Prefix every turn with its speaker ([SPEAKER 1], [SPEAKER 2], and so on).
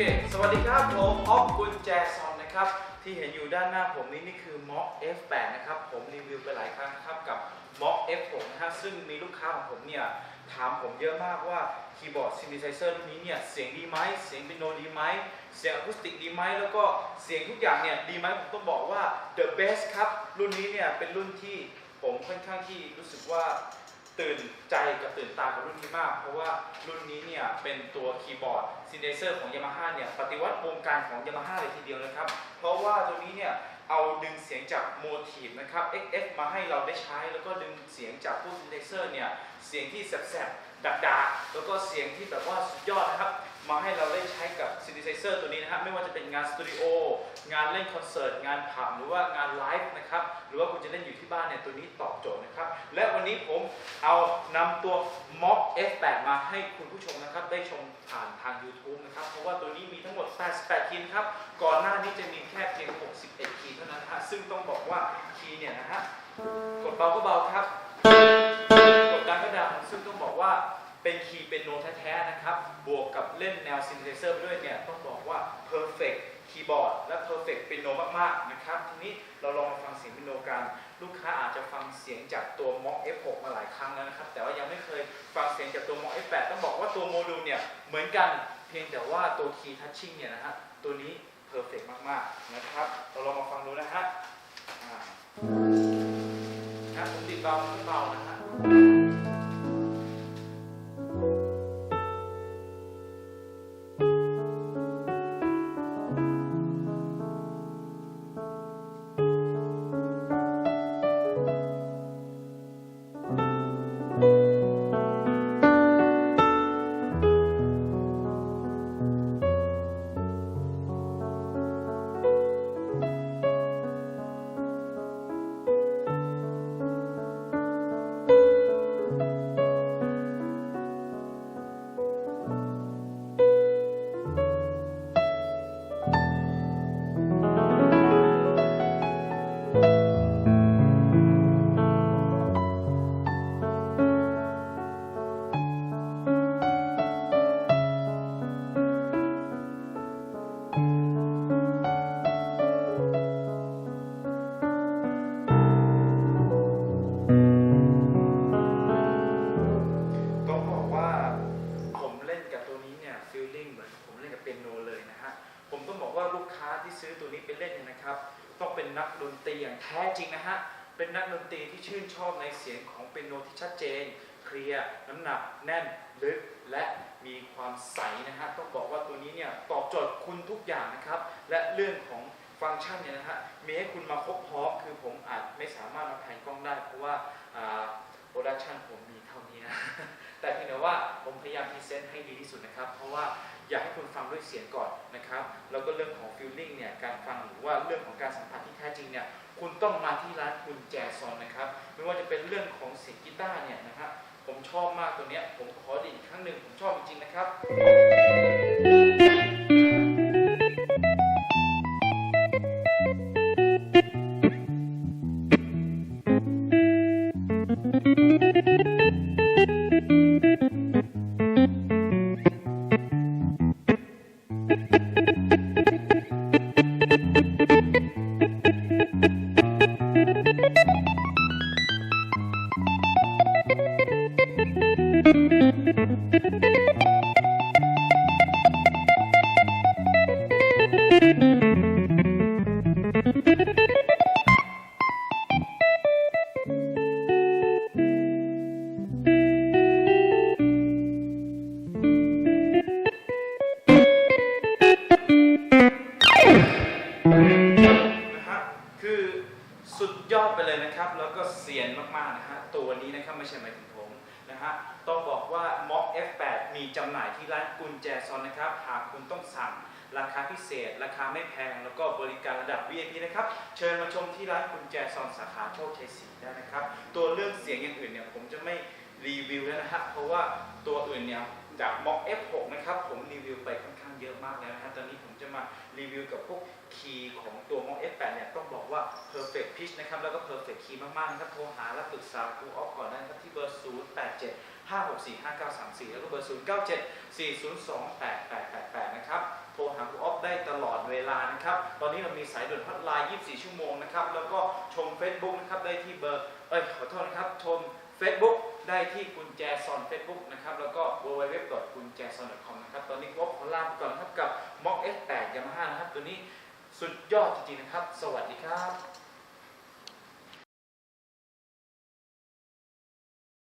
[SPEAKER 1] เค สวัสดีครับ ผมออฟกุญแจซอนนะครับ ที่เห็นอยู่ด้านหน้าผมนี้นี่คือ Mock F8 นะครับ ผมรีวิวไปหลายครั้งนะครับกับ Mock F6 นะฮะซึ่งมีลูกค้าของผมเนี่ย ถามผมเยอะมากว่าคีย์บอร์ดซิน t ิไซเซอร์รุ่นนี้เนี่ย เสียงดีไหม เสียงเป็นโนดีไหม เสียงอะคูสติกดีไหม แล้วก็เสียงทุกอย่างเนี่ย ดีไหมผมต้องบอกว่า the best ครับ รุ่นนี้เนี่ย เป็นรุ่นที่ผมค่อนข้างที่รู้สึกว่า ตื่นใจกับตื่นตากับรุ่นนี้มาก เพราะว่ารุ่นนี้เนี่ยเป็นตัวคีย์บอร์ดซินเดเซอร์ของยามาฮ่าเนี่ยปฏิวัติวงการของยามาฮ่าเลยทีเดียวนะครับ เพราะว่าตัวนี้เนี่ยเอาดึงเสียงจากโมทีฟนะครับ XF มาให้เราได้ใช้ แล้วก็ดึงเสียงจากพวกซินเดเซอร์เนี่ยเสียงที่แสบๆดักๆแล้วก็เสียงที่แบบว่าสุดยอดนะครับ มาให้เราได้ใช้กับซิน t ิไซเซอร์ตัวนี้นะครับไม่ว่าจะเป็นงานสตูดิโองานเล่นคอนเสิร์ตงานผับหรือว่างานไลฟ์นะครับหรือว่าคุณจะเล่นอยู่ที่บ้านเนี่ยตัวนี้ตอบโจทย์นะครับ และวันนี้ผมเอานำตัว Mock F8 มาให้คุณผู้ชมนะครับ ได้ชมผ่านทาง YouTube นะครับ เพราะว่าตัวนี้มีทั้งหมด 88คีย์นครับ ก่อนหน้านี้จะมีแค่เพียง 61คีย์เท่านั้นฮะซึ่งต้องบอกว่าคีย์เนี่ยนะฮะกดเบาก็เบาครับ กดดันก็ดังซึ่งต้องบอกว่า เป็นคีย์เป็นโนแท้ๆนะครับ บวกกับเล่นแนวซินเ h เซอร์ด้วยเนี่ยต้องบอกว่า perfect คีย์บอร์ดและ perfect เป็นโนมากๆนะครับ ทีนี้เราลองมาฟังเสียงเป็นโนกัน ลูกค้าอาจจะฟังเสียงจากตัว Mock F6 มาหลายครั้งแล้วนะครับ แต่ว่ายังไม่เคยฟังเสียงจากตัว Mock F8 ต้องบอกว่าตัวโมดูลเนี่ยเหมือนกันเพียงแต่ว่าตัว Key Touching เนี่ยนะฮะตัวนี้ perfect มาก ๆ นะครับ เราลองมาฟังดูนะฮะอ่าครับผมติดเบาเบานะฮะ นะฮะ เป็นนักดนตรีที่ชื่นชอบในเสียงของเปียโนที่ชัดเจน เคลียร์ น้ำหนัก แน่น ลึก และมีความใสนะฮะ ต้องบอกว่าตัวนี้เนี่ยตอบโจทย์คุณทุกอย่างนะครับ และเรื่องของฟังก์ชันเนี่ยนะฮะ มีให้คุณมาครบพร้อมคือผมอาจไม่สามารถมาแผนกล้องได้ เพราะว่าโปรดักชันผมมีเท่านี้นะ แต่เพียงแต่ว่าผมพยายามพรีเซนต์ให้ดีที่สุดนะครับ เพราะว่าอยากให้คุณฟังด้วยเสียงก่อนนะครับ แล้วก็เรื่องของฟิลลิ่งเนี่ย การฟังหรือว่าเรื่องของการสัมผัสที่แท้จริงเนี่ย คุณต้องมาที่ร้านคุณแจซอนนะครับ ไม่ว่าจะเป็นเรื่องของเสียงกีตาร์เนี่ยนะครับผมชอบมากตัวเนี้ย ผมขอดีอีกครั้งหนึ่งผมชอบจริงๆนะครับ ฮะตัวนี้นะครับไม่ใช่หมายถึงผมนะฮะต้องบอกว่า Mock F8 มีจำหน่ายที่ร้านกุญแจซอนนะครับ หากคุณต้องสั่งราคาพิเศษ ราคาไม่แพง แล้วก็บริการระดับ VIP นะครับ เชิญมาชมที่ร้านกุญแจซอนสาขาโชคชัยศรีได้นะครับ ตัวเรื่องเสียงอย่างอื่นเนี่ยผมจะไม่รีวิวแล้วนะฮะเพราะว่าตัวอื่นเนี่ยจาก Mock F6 นะครับผมรีวิวไป เยอะมากแล้วนะฮะตอนนี้ผมจะมารีวิวกับพวกคีย์ของตัว Mock F8 เนี่ยต้องบอกว่า perfect pitch นะครับแล้วก็ perfect key มากๆนะครับโทรหาและปรึกษาครูออฟก่อนได้นะครับที่เบอร์ 0 8 7 5 6 4 5 9 3 4 แล้วก็เบอร์ 0 9 7 4 0 2 8 8 8 8 นะครับโทรหาครูออฟได้ตลอดเวลานะครับ ตอนนี้เรามีสายด่วนฮอตไลน์ 24 ชั่วโมงนะครับ แล้วก็ชม Facebook นะครับได้ที่เบอร์ เอ้ยขอโทษนะครับชม Facebook ได้ที่กุญแจซอนเฟซบุ๊กนะครับ แล้วก็ www กุญแจซอน .com นะครับ ตอนนี้ครูออฟขอลาไปก่อนนะครับกับ m o c F8 Yamaha นะครับ ตัวนี้สุดยอดจริงๆนะครับ สวัสดีครับ